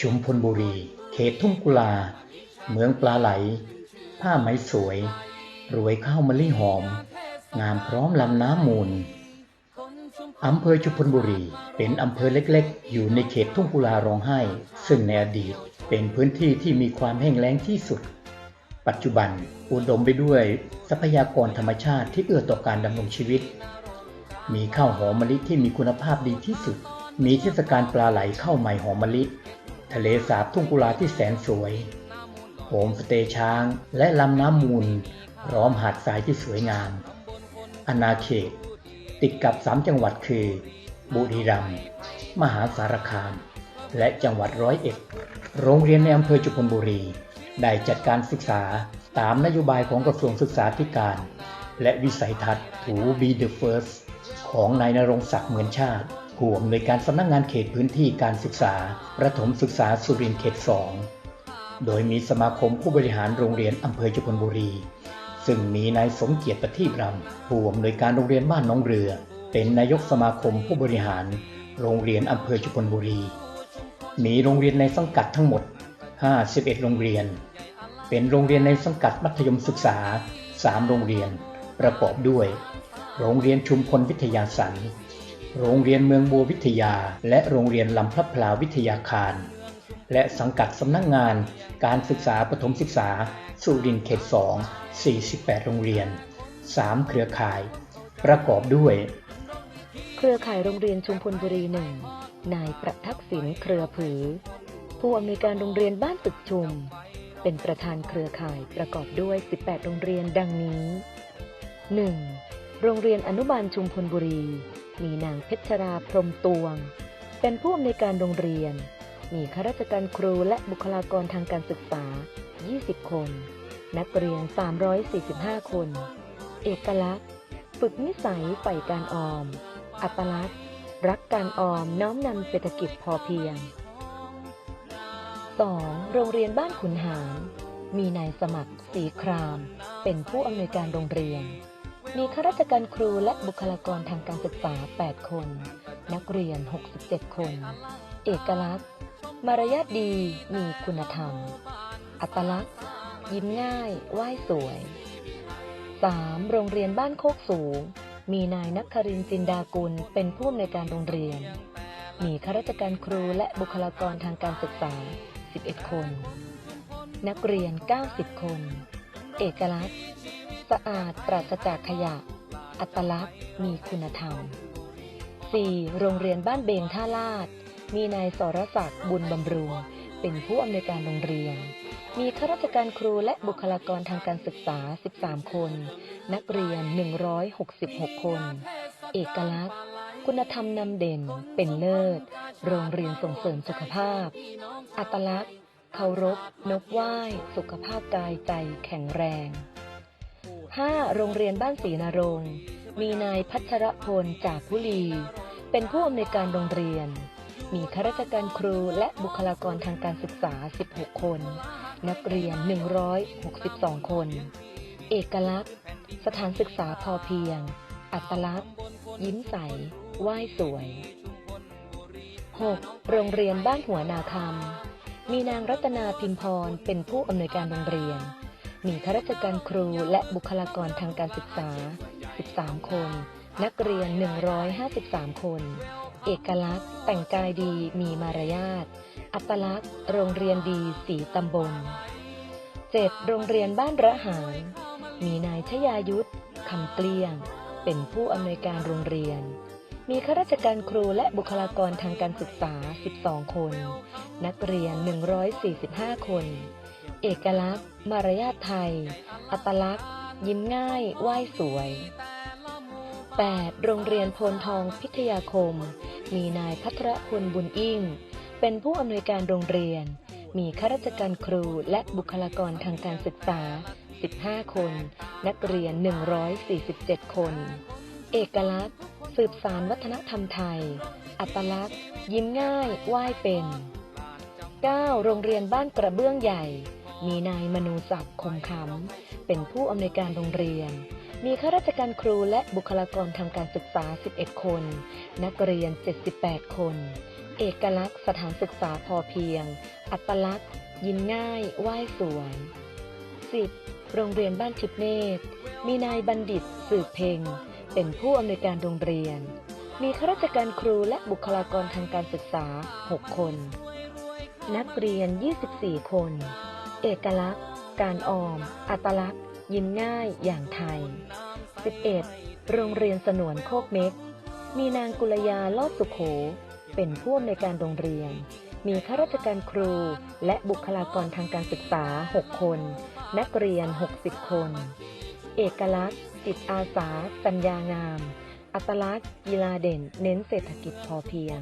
ชุมพลบุรี เขตทุ่งกุลา เมืองปลาไหล ผ้าไหมสวย รวยข้าวมะลิหอม งามพร้อมลำน้ำมูล อำเภอชุมพลบุรี เป็นอำเภอเล็กๆ อยู่ในเขตทุ่งกุลาร้องไห้ ซึ่งในอดีตเป็นพื้นที่ที่มีความแห้งแล้งที่สุด ปัจจุบันอุดมไปด้วยทรัพยากรธรรมชาติที่เอื้อต่อการดำรงชีวิต มีข้าวหอมมะลิที่มีคุณภาพดีที่สุดมีเทศกาลปลาไหลข้าวใหม่หอมมะลิ ทะเลสาบทุ่งกุลาที่แสนสวย โฮมสเตย์ช้างและลำน้ำมูลพร้อมหาดทรายที่สวยงาม อาณาเขต ติดกับสามจังหวัดคือ บุรีรัมย์ มหาสารคาม และจังหวัดร้อยเอ็ด โรงเรียนในอำเภอจุพลบุรี ได้จัดการศึกษาตามนโยบายของกระทรวงศึกษาธิการ และวิสัยทัศน์ To be the first ของนายนรงศักดิ์เหมือนชาติ ผู้อำนวยการสำนักงานเขตพื้นที่การศึกษา ประถมศึกษาสุรินทร์เขต 2 โดยมีสมาคมผู้บริหารโรงเรียนอำเภอจุพลบุรี ซึ่งมีนายสมเกียรติประทีปรำผู้อำนวยการโรงเรียนบ้านน้องเรือ เป็นนายกสมาคมผู้บริหาร โรงเรียนอำเภอจุพลบุรี มีโรงเรียนในสังกัดทั้งหมด 51 โรงเรียน เป็นโรงเรียนในสังกัดมัธยมศึกษา 3 โรงเรียน ประกอบด้วย โรงเรียนชุมพลวิทยาสัน โรงเรียนเมืองบัววิทยา และโรงเรียนลำพระพลาวิทยาคาร และสังกัดสำนักงงานการศึกษาประถมศึกษา สุรินทร์เขต 2 48 โรงเรียน 3 เครือข่าย ประกอบด้วย เครือข่ายโรงเรียนชุมพลบุรีหนึ่งนายประทักษิณเครือผือ ผู้อำนวยการโรงเรียนบ้านตึกชุม เป็นประธานเครือข่ายประกอบด้วย 18 โรงเรียนดังนี้ 1. โรงเรียนอนุบาลชุมพลบุรี มีนางเพชรราพรมตวง เป็นผู้อำนวยการโรงเรียน มีข้าราชการครูและบุคลากรทางการศึกษา 20 คน นักเรียน 345 คน เอกลักษณ์ ฝึกนิสัยใฝ่การออม อัตลักษณ์รักการออมน้อมนำเศรษฐกิจพอเพียง 2. โรงเรียนบ้านขุนหาร มีนายสมัครสีคราม เป็นผู้อำนวยการโรงเรียน มีข้าราชการครูและบุคลากรทางการศึกษา 8 คน นักเรียน 67 คน เอกลักษณ์ มารยาทดี มีคุณธรรม อัตลักษณ์ ยิ้มง่าย ไหว้สวย 3. โรงเรียนบ้านโคกสูง มีนายนักครินจินดากุล เป็นผู้อำนวยการโรงเรียน มีข้าราชการครูและบุคลากรทางการศึกษา 11 คน นักเรียน 90 คน เอกลักษณ์ สะอาดปราศจากขยะ อัตลักษณ์มีคุณธรรม 4. โรงเรียนบ้านเบงท่าลาด มีนายสรศักดิ์บุญบำรุง เป็นผู้อำนวยการโรงเรียน มีข้าราชการครูและบุคลากรทางการศึกษา 13 คน นักเรียน 166 คน เอกลักษณ์ คุณธรรมนำเด่น เป็นเลิศ โรงเรียนส่งเสริมสุขภาพ อัตลักษณ์เคารพ นกไหว้ สุขภาพกายใจแข็งแรง 5. โรงเรียนบ้านศรีนรงค์มีนายพัชรพลจากพุลี เป็นผู้อำนวยการโรงเรียน มีข้าราชการครูและบุคลากรทางการศึกษา 16 คน นักเรียน 162 คน เอกลักษณ์ สถานศึกษาพอเพียง อัตลักษณ์ ยิ้มใสไหว้สวย 6. โรงเรียนบ้านหัวนาคำมีนางรัตนาพิมพรเป็นผู้อำนวยการโรงเรียน มีข้าราชการครูและบุคลากรทางการศึกษา 13 คน นักเรียน 153 คน เอกลักษณ์ แต่งกายดีมีมารยาท อัตลักษณ์ โรงเรียนดีสีตำบล 7. โรงเรียนบ้านระหารมีนายชยายุทธคำเกลี้ยง เป็นผู้อำนวยการโรงเรียน มีข้าราชการครูและบุคลากรทางการศึกษา 12 คน นักเรียน 145 คน เอกลักษณ์ มารยาทไทย อัตลักษณ์ ยิ้มง่าย ไหว้สวย 8. โรงเรียนโพนทองพิทยาคม มีนายพัทรพลบุญอิ่งเป็นผู้อำนวยการโรงเรียน มีข้าราชการครูและบุคลากรทางการศึกษา 15 คน นักเรียน 147 คน เอกลักษณ์ สืบสารวัฒนธรรมไทย อัตลักษณ์ ยิ้มง่าย ไหว้เป็น 9. โรงเรียนบ้านกระเบื้องใหญ่ มีนายมนูศักดิ์คมคำเป็นผู้อำนวยการโรงเรียน มีข้าราชการครูและบุคลากรทางการศึกษา 11 คน นักเรียน 78 คน เอกลักษณ์สถานศึกษาพอเพียง อัตลักษณ์ ยิ้มง่าย ไหว้สวย 10. โรงเรียนบ้านทิพเนตร มีนายบัณฑิต สืบเพ็งเป็นผู้อำนวยการโรงเรียน มีข้าราชการครูและบุคลากรทางการศึกษา 6 คน นักเรียน 24 คน เอกลักษณ์ การออม อัตลักษณ์ ยิ้มง่ายอย่างไทย 11. โรงเรียนสนวนโคกเม็ก มีนางกุลยาลอดสุโข เป็นผู้อำนวยการโรงเรียน มีข้าราชการครูและบุคลากรทางการศึกษา 6 คน นักเรียน 60 คน เอกลักษณ์ จิตอาสาปัญญางาม อัตลักษณ์ กีฬาเด่น เน้นเศรษฐกิจพอเพียง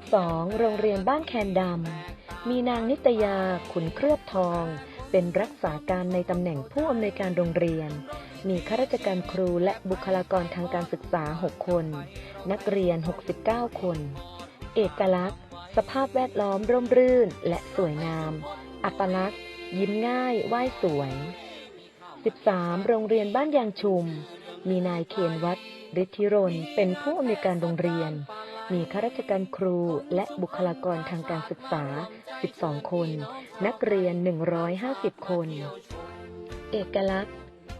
12. โรงเรียนบ้านแคนดำ มีนางนิตยา ขุนเคลือบทอง เป็นรักษาการในตำแหน่งผู้อำนวยการโรงเรียน มีข้าราชการครูและบุคลากรทางการศึกษา 6 คน นักเรียน 69 คน เอกลักษณ์ สภาพแวดล้อมร่มรื่นและสวยงาม อัตลักษณ์ ยิ้มง่ายไหว้สวย 13. โรงเรียนบ้านยางชุม มีนายเคนวัดฤทธิรนเป็นผู้อำนวยการโรงเรียน มีข้าราชการครูและบุคลากรทางการศึกษา 12 คน นักเรียน 150 คน เอกลักษณ์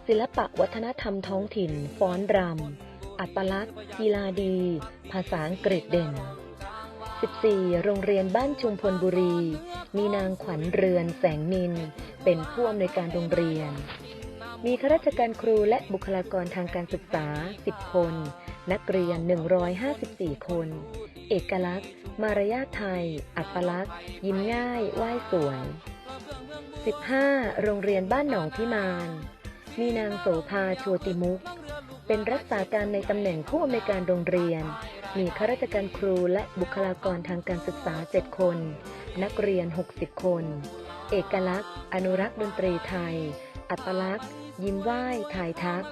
ศิลปะวัฒนธรรมท้องถิ่น ฟ้อนรำ อัตลักษณ์ กีฬาดี ภาษาอังกฤษเด่น 14. โรงเรียนบ้านชุมพลบุรี มีนางขวัญเรือนแสงนิน เป็นผู้อำนวยการโรงเรียน มีข้าราชการครูและบุคลากรทางการศึกษา 10 คน นักเรียน 154 คน เอกลักษณ์ มารยาทไทย อัตลักษณ์ ยิ้มง่าย ไหว้สวย 15. โรงเรียนบ้านหนองพิมาน มีนางโสภาโชติมุก เป็นรักษาการในตำแหน่งผู้อำนวยการโรงเรียน มีข้าราชการครูและบุคลากรทางการศึกษา 7 คน นักเรียน 60 คน เอกลักษณ์ อนุรักษ์ดนตรีไทย อัตลักษณ์ ยิ้มไหว้ทายทัก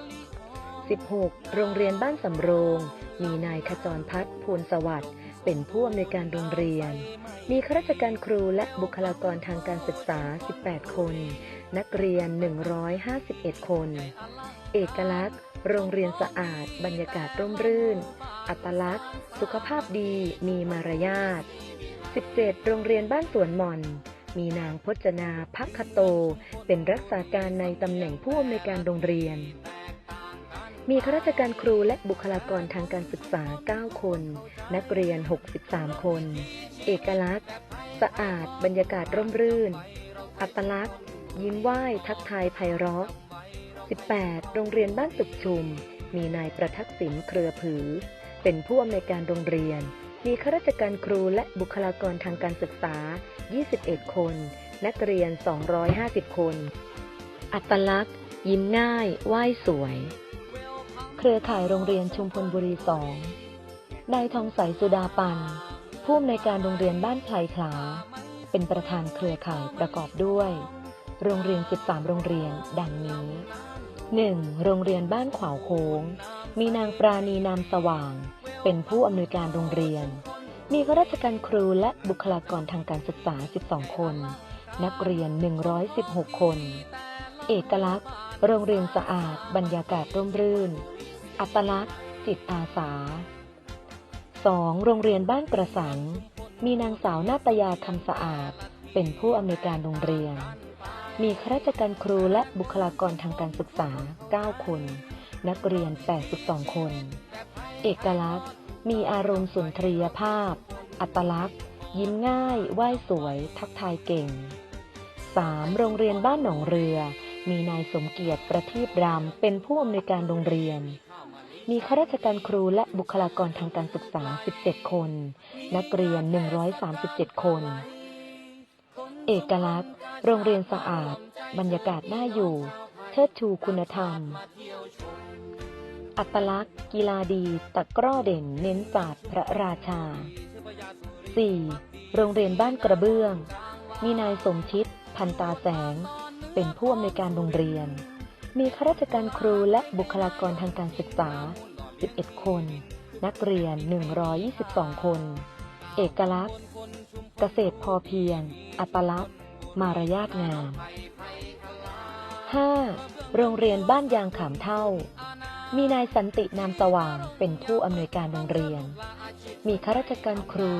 16. โรงเรียนบ้านสำโรง มีนายขจรพัฒน์ภูลสวัสดิ์เป็นผู้อำนวยการโรงเรียน มีข้าราชการครูและบุคลากรทางการศึกษา 18 คน นักเรียน 151 คน เอกลักษณ์ โรงเรียนสะอาด บรรยากาศร่มรื่น อัตลักษณ์ สุขภาพดี มีมารยาท 17. โรงเรียนบ้านสวนหม่อน มีนางพจนาพักคโต เป็นรักษาการในตำแหน่งผู้อำนวยการโรงเรียน มีข้าราชการครูและบุคลากรทางการศึกษา 9 คน นักเรียน 63 คน เอกลักษณ์ สะอาด บรรยากาศร่มรื่น อัตลักษณ์ ยิ้มไหว้ ทักทายไพเราะ 18. โรงเรียนบ้านสุขชุม มีนายประทักษิณเครือผือ เป็นผู้อำนวยการโรงเรียน มีข้าราชการครูและบุคลากรทางการศึกษา 21 คน นักเรียน 250 คน อัตลักษณ์ ยิ้มง่าย ไหว้สวย เครือข่ายโรงเรียนชุมพลบุรีสองนายทองใสสุดาปันผู้อำนวยการโรงเรียนบ้านไพลขลา เป็นประธานเครือข่ายประกอบด้วย โรงเรียน 13 โรงเรียน ดังนี้ 1. โรงเรียนบ้านขวาวโค้ง มีนางปราณีนามสว่าง เป็นผู้อำนวยการโรงเรียน มีข้าราชการครูและบุคลากรทางการศึกษา 12 คน นักเรียน 116 คน เอกลักษณ์ โรงเรียนสะอาด บรรยากาศร่มรื่น อัตลักษณ์ จิตอาสา 2. โรงเรียนบ้านกระสัง มีนางสาวนาตยาคำสะอาด เป็นผู้อำนวยการโรงเรียน มีข้าราชการครูและบุคลากรทางการศึกษา 9 คน นักเรียน 82 คน เอกลักษณ์ มีอารมณ์สุนทรียภาพ อัตลักษณ์ ยิ้มง่าย ไหว้สวย ทักทายเก่ง 3. โรงเรียนบ้านหนองเรือ มีนายสมเกียรติประทีปรำเป็นผู้อำนวยการโรงเรียน มีข้าราชการครูและบุคลากรทางการศึกษา 17 คน นักเรียน 137 คน เอกลักษณ์ โรงเรียนสะอาด บรรยากาศน่าอยู่ เชิดชูคุณธรรม อัตลักษณ์ กีฬาดี ตะกร้อเด่น เน้นศาสตร์พระราชา 4. โรงเรียนบ้านกระเบื้อง มีนายสมชิต พันตาแสง เป็นผู้อำนวยการโรงเรียน มีข้าราชการครูและบุคลากรทางการศึกษา 11 คน นักเรียน 122 คน เอกลักษณ์ เกษตรพอเพียง อัตลักษณ์ มารยาทงาม 5. โรงเรียนบ้านยางขามเท่า มีนายสันตินามสว่างเป็นผู้อำนวยการโรงเรียน มีข้าราชการครู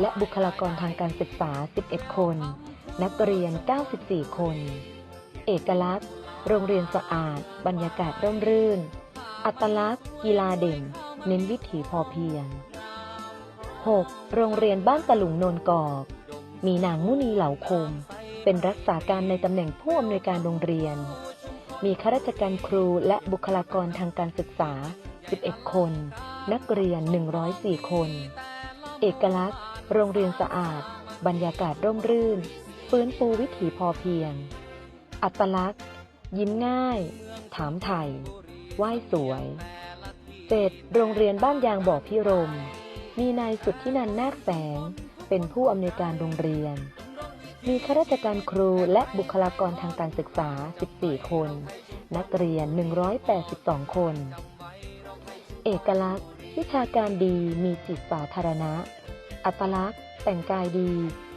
และบุคลากรทางการศึกษา 11 คน นักเรียน 94 คน เอกลักษณ์ โรงเรียนสะอาด บรรยากาศร่มรื่น อัตลักษณ์ กีฬาเด่น เน้นวิถีพอเพียง 6. โรงเรียนบ้านตะหลุงโนนกอก มีนางมุนีเหล่าคม เป็นรักษาการในตำแหน่งผู้อำนวยการโรงเรียน มีข้าราชการครูและบุคลากรทางการศึกษา 11 คน นักเรียน 104 คน เอกลักษณ์ โรงเรียนสะอาด บรรยากาศร่มรื่น ฟื้นฟูวิถีพอเพียง อัตลักษณ์ ยิ้มง่าย ถามไถ่ไหว้สวย 7. โรงเรียนบ้านยางบ่อพิรม มีนายสุดทธินันนาคแสง เป็นผู้อำนวยการโรงเรียน มีข้าราชการครูและบุคลากรทางการศึกษา 14 คน นักเรียน 182 คน เอกลักษณ์ วิชาการดีมีจิตสาธารณะ อัตลักษณ์ แต่งกายดี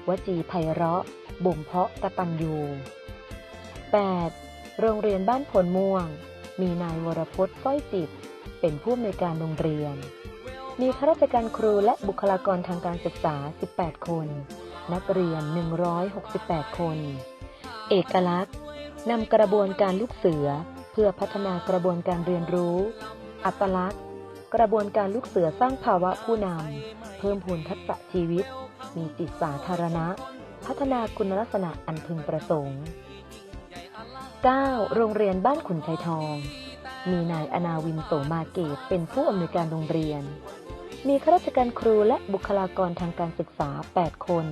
วจีไพเราะ บ่มเพาะกตัญญู 8. โรงเรียนบ้านผลม่วง มีนายวรพจน์สร้อยจิต เป็นผู้อำนวยการโรงเรียน มีข้าราชการครูและบุคลากรทางการศึกษา 18 คน นักเรียน 168 คน เอกลักษณ์นำกระบวนการลูกเสือ เพื่อพัฒนากระบวนการเรียนรู้ อัตลักษณ์ กระบวนการลูกเสือสร้างภาวะผู้นำ เพิ่มพูนทักษะชีวิต มีจิตสาธารณะ พัฒนาคุณลักษณะอันพึงประสงค์ 9. โรงเรียนบ้านขุนชัยทอง มีนายอนาวินโสมาเกตเป็นผู้อำนวยการโรงเรียน มีข้าราชการครูและบุคลากรทางการศึกษา 8 คน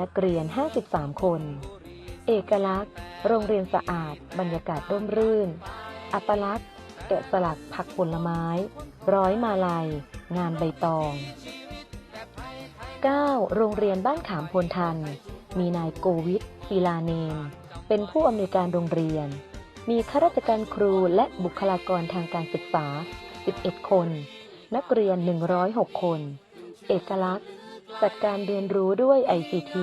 นักเรียน 53 คน เอกลักษณ์ โรงเรียนสะอาด บรรยากาศร่มรื่น อัตลักษณ์แกะสลักผักผลไม้ ร้อยมาลัย งานใบตอง 9. โรงเรียนบ้านขามพลทัน มีนายโกวิทศิลาเนน เป็นผู้อำนวยการโรงเรียน มีข้าราชการครูและบุคลากรทางการศึกษา 11 คน นักเรียน 106 คน เอกลักษณ์ จัดการเรียนรู้ด้วย ICT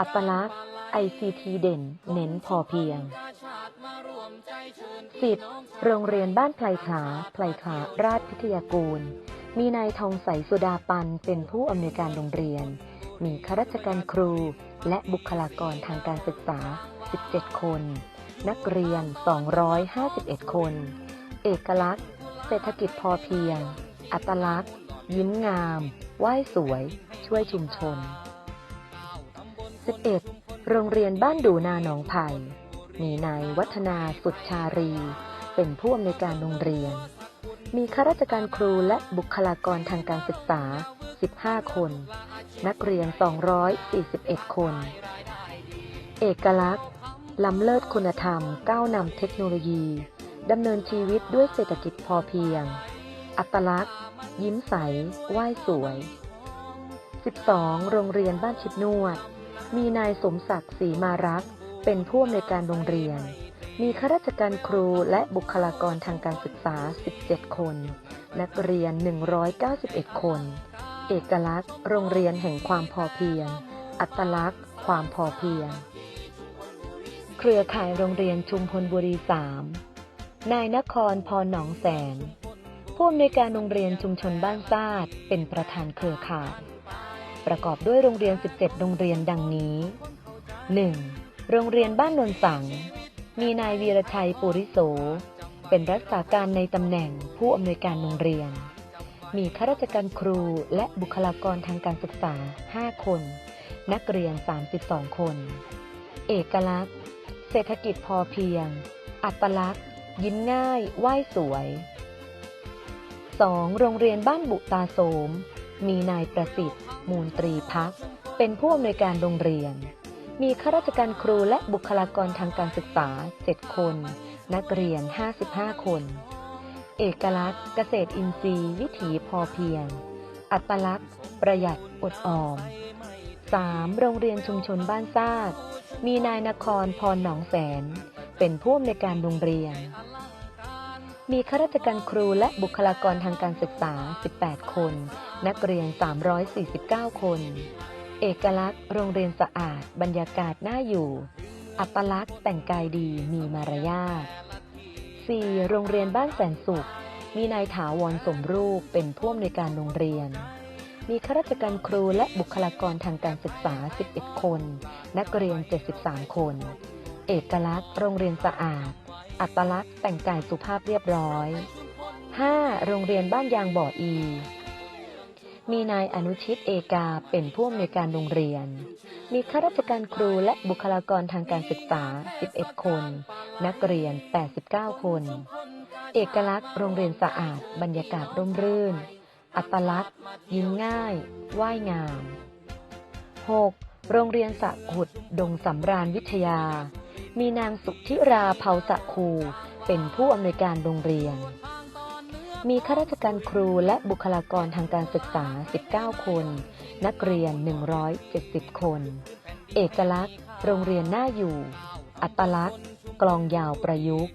อัตลักษณ์ ICT เด่น เน้นพอเพียง 10. โรงเรียนบ้านไพลขาไพลขาราชพิทยากูล มีนายทองใสสุดาปันเป็นผู้อำนวยการโรงเรียน มีข้าราชการครู และบุคลากรทางการศึกษา 17 คน นักเรียน 251 คน เอกลักษณ์ เศรษฐกิจพอเพียง อัตลักษณ์ ยิ้มงาม ไหว้สวย ช่วยชุมชน 11. โรงเรียนบ้านดูนาหนองไผ่ มีนายวัฒนาสุดชารี เป็นผู้อำนวยการโรงเรียน มีข้าราชการครูและบุคลากรทางการศึกษา 15 คน นักเรียน 241 คน เอกลักษณ์ ล้ำเลิศคุณธรรม ก้าวนำเทคโนโลยี ดำเนินชีวิตด้วยเศรษฐกิจพอเพียง อัตลักษณ์ ยิ้มใสไหว้สวย 12. โรงเรียนบ้านชิดนวด มีนายสมศักดิ์ศรีมารัก เป็นผู้อำนวยการโรงเรียน มีข้าราชการครูและบุคลากรทางการศึกษา 17 คน นักเรียน 191 คน เอกลักษณ์ โรงเรียนแห่งความพอเพียง อัตลักษณ์ ความพอเพียง เครือข่ายโรงเรียนชุมพลบุรี3นายนครพรหนองแสนผู้อำนวยการโรงเรียนชุมชนบ้านซาดเป็นประธานเครือข่าย ประกอบด้วยโรงเรียน 17 โรงเรียนดังนี้ 1. โรงเรียนบ้านนนสัง มีนายวีรชัยปุริโส เป็นรักษาการในตำแหน่งผู้อำนวยการโรงเรียน มีข้าราชการครูและบุคลากรทางการศึกษา 5 คน นักเรียน 32 คน เอกลักษณ์ เศรษฐกิจพอเพียง อัตลักษณ์ ยิ้มง่ายไหว้สวย 2. โรงเรียนบ้านบุตาโสม มีนายประสิทธิ์ มูลตรีพัก เป็นผู้อำนวยการโรงเรียน มีข้าราชการครูและบุคลากรทางการศึกษา 7 คน นักเรียน 55 คน เอกลักษณ์ เกษตรอินทรีย์ วิถีพอเพียง อัตลักษณ์ ประหยัดอดออม 3. โรงเรียนชุมชนบ้านซาดมีนายนครพรหนองแสน เป็นผู้อำนวยการโรงเรียน มีข้าราชการครูและบุคลากรทางการศึกษา 18 คน นักเรียน 349 คน เอกลักษณ์ โรงเรียนสะอาด บรรยากาศน่าอยู่ อัตลักษณ์แต่งกายดีมีมารยาท 4. โรงเรียนบ้านแสนสุข มีนายถาวรสมรูปเป็นผู้อำนวยการโรงเรียน มีข้าราชการครูและบุคลากรทางการศึกษา 11 คน นักเรียน 73 คน เอกลักษณ์ โรงเรียนสะอาด อัตลักษณ์แต่งกายสุภาพเรียบร้อย 5. โรงเรียนบ้านยางบ่ออี มีนายอนุชิตเอกาเป็นผู้อำนวยการโรงเรียน มีข้าราชการครูและบุคลากรทางการศึกษา 11 คน นักเรียน 89 คน เอกลักษณ์โรงเรียนสะอาด บรรยากาศร่มรื่น อัตลักษณ์ ยิ้มง่าย ว่ายงาม 6. โรงเรียนสะขุด ดงสำราญวิทยา มีนางสุทธิราเผาสะคู เป็นผู้อำนวยการโรงเรียน มีข้าราชการครูและบุคลากรทางการศึกษา 19 คน นักเรียน 170 คน เอกลักษณ์ โรงเรียนหน่าอยู่ อัตลักษณ์ กลองยาวประยุกต์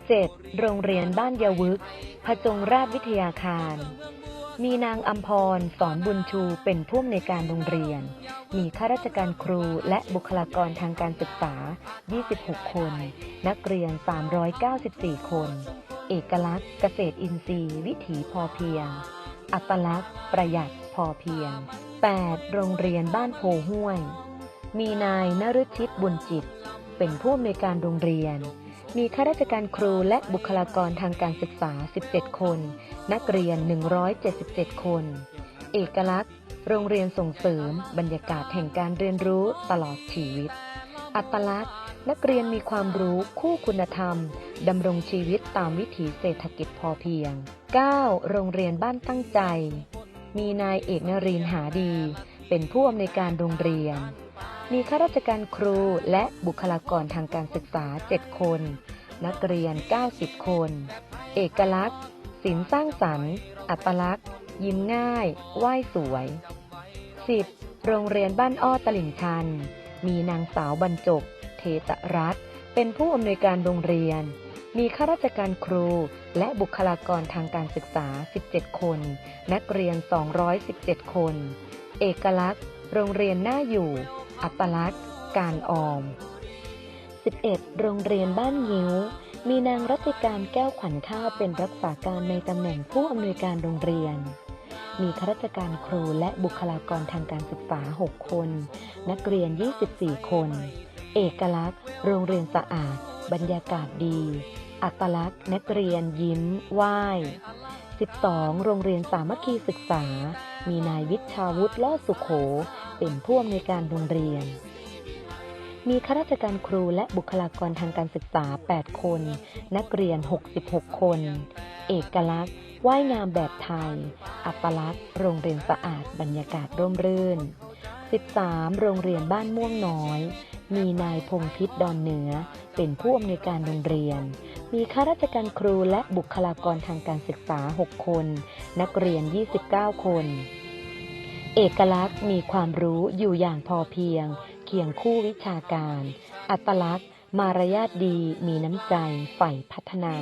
7. โรงเรียนบ้านยาวึก พจงราชวิทยาคาร มีนางอัมพร สอนบุญชูเป็นผู้อำนวยการโรงเรียน มีข้าราชการครูและบุคลากรทางการศึกษา 26 คน นักเรียน 394 คน เอกลักษณ์เกษตรอินทรีย์ วิถีพอเพียง อัตลักษณ์ ประหยัดพอเพียง 8. โรงเรียนบ้านโพห้วย มีนายนฤชิตบุญจิต เป็นผู้อำนวยการโรงเรียน มีข้าราชการครูและบุคลากรทางการศึกษา 17 คน นักเรียน 177 คน เอกลักษณ์ โรงเรียนส่งเสริม บรรยากาศแห่งการเรียนรู้ตลอดชีวิต อัตลักษณ์ นักเรียนมีความรู้คู่คุณธรรม ดำรงชีวิตตามวิถีเศรษฐกิจพอเพียง 9. โรงเรียนบ้านตั้งใจ มีนายเอกนรินหาดี เป็นผู้อำนวยการโรงเรียน มีข้าราชการครูและบุคลากรทางการศึกษา 7 คน นักเรียน 90 คน เอกลักษณ์ศิลสร้างสรรค์ อัตลักษณ์ ยิ้มง่าย ไหว้สวย 10. โรงเรียนบ้านอ้อตลิ่งชัน มีนางสาวบรรจบ เทตรัตน์เป็นผู้อำนวยการโรงเรียน มีข้าราชการครูและบุคลากรทางการศึกษา 17 คน นักเรียน 217 คน เอกลักษณ์ โรงเรียนหน่าอยู่ อัตลักษณ์ การออม 11. โรงเรียนบ้านงิ้ว มีนางรัติการแก้วขวัญข้าวเป็นรักษาการในตำแหน่งผู้อำนวยการโรงเรียน มีข้าราชการครูและบุคลากรทางการศึกษา 6 คน นักเรียน 24 คน เอกลักษณ์ โรงเรียนสะอาด บรรยากาศดี อัตลักษณ์ นักเรียนยิ้ม ไหว้ 12. โรงเรียนสามัคคีศึกษา มีนายวิชาวุฒิลอดสุขโข เป็นผู้อำนวยการโรงเรียน มีข้าราชการครูและบุคลากรทางการศึกษา 8 คน นักเรียน 66 คน เอกลักษณ์ว่ายงามแบบไทย อัตลักษณ์ โรงเรียนสะอาด บรรยากาศร่มรื่น 13. โรงเรียนบ้านม่วงน้อย มีนายพงพิษดอนเหนือ เป็นผู้อำนวยการโรงเรียน มีข้าราชการครูและบุคลากรทางการศึกษา 6 คน นักเรียน 29 คน เอกลักษณ์มีความรู้อยู่อย่างพอเพียง เคียงคู่วิชาการ อัตลักษณ์ มารยาทดี มีน้ำใจใฝ่พัฒนา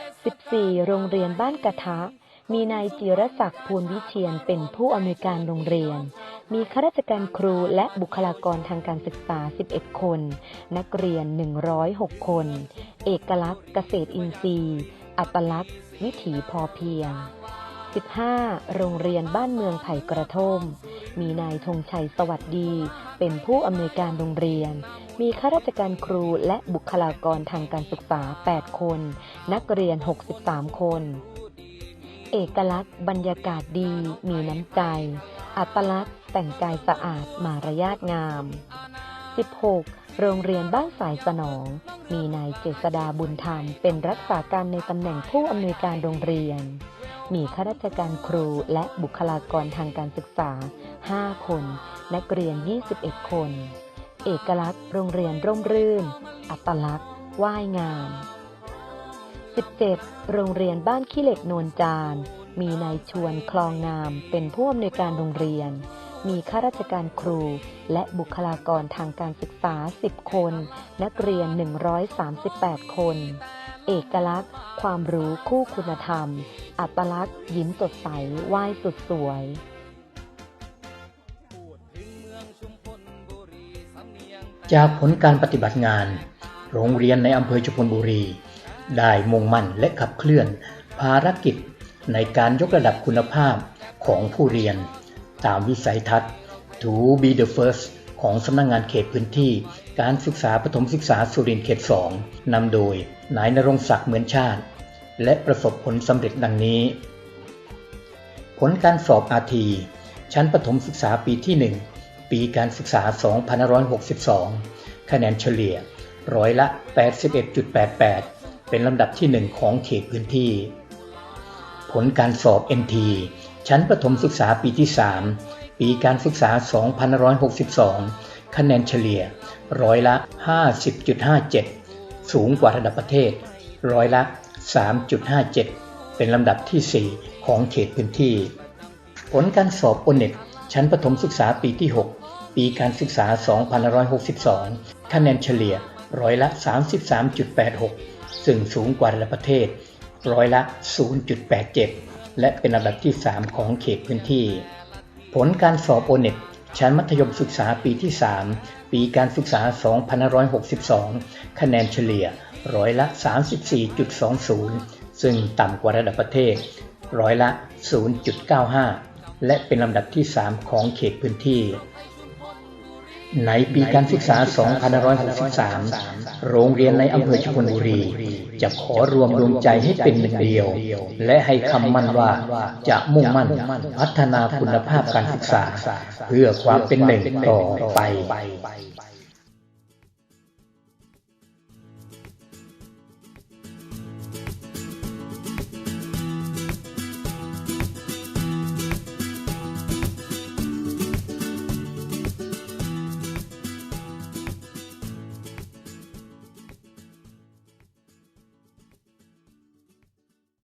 14. โรงเรียนบ้านกระทะ มีนายจิรศักดิ์ภูลวิเชียนเป็นผู้อำนวยการโรงเรียน มีข้าราชการครูและบุคลากรทางการศึกษา 11 คน นักเรียน 106 คน เอกลักษณ์เกษตรอินทรีย์ อัตลักษณ์ วิถีพอเพียง 15. โรงเรียนบ้านเมืองไผ่กระท่มมีนายธงชัยสวัสดี เป็นผู้อำนวยการโรงเรียน มีข้าราชการครูและบุคลากรทางการศึกษา 8 คน นักเรียน 63 คน เอกลักษณ์บรรยากาศดีมีน้ำใจ อัตลักษณ์แต่งกายสะอาดมารยาทงาม 16. โรงเรียนบ้านสายสนอง มีนายเจษดาบุญธรรม เป็นรักษาการในตำแหน่งผู้อำนวยการโรงเรียน มีข้าราชการครูและบุคลากรทางการศึกษา 5 คน นักเรียน 21 คน เอกลักษณ์ โรงเรียนร่มรื่น อัตลักษณ์ ว่ายงาม 17. โรงเรียนบ้านขี้เหล็กโนนจาน มีนายชวนคลองงามเป็นผู้อำนวยการโรงเรียน มีข้าราชการครู และบุคลากรทางการศึกษา 10 คน นักเรียน 138 คน เอกลักษณ์ ความรู้คู่คุณธรรม อัตลักษณ์ ยิ้มสดใสไหว้สุดสวยจากผลการปฏิบัติงาน โรงเรียนในอำเภอชุมพลบุรี ได้มุ่งมั่นและขับเคลื่อน ภารกิจในการยกระดับคุณภาพของผู้เรียน ตามวิสัยทัศน์ To be the first ของสำนักงงานเขตพื้นที่ การศึกษาปฐมศึกษาสุรินทร์เขต 2นำโดยนายนรงศักดิ์เหมือนชาติ และประสบผลสำเร็จดังนี้ ผลการสอบอาทีชั้นประถมศึกษาปีที่ 1 ปีการศึกษา 2562 คะแนนเฉลี่ยร้อยละ 81.88 เป็นลำดับที่ 1 ของเขตพื้นที่ ผลการสอบ NT ชั้นประถมศึกษาปีที่ 3 ปีการศึกษา 2562 คะแนนเฉลี่ยร้อยละ 50.57 สูงกว่าระดับประเทศ ร้อยละ 3.57 เป็นลำดับที่ 4 ของเขตพื้นที่ ผลการสอบโอเน็ตชั้นประถมศึกษาปีที่ 6 ปีการศึกษา 2562 คะแนนเฉลี่ยร้อยละ 33.86 ซึ่งสูงกว่าระดับประเทศร้อยละ 0.87 และเป็นลำดับที่ 3 ของเขตพื้นที่ ผลการสอบโอเน็ตชั้นมัธยมศึกษาปีที่ 3 ปีการศึกษา 2562 คะแนนเฉลี่ยร้อยละ 34.20 ซึ่งต่ำกว่าระดับประเทศร้อยละ 0.95 และเป็นลำดับที่ 3 ของเขตพื้นที่ ในปีการศึกษา 2563 โรงเรียนในอำเภอชุมพลบุรี จะขอรวมดวงใจให้เป็นหนึ่งเดียว และให้คำมั่นว่าจะมุ่งมั่นพัฒนาคุณภาพการศึกษา เพื่อความเป็นหนึ่งต่อไป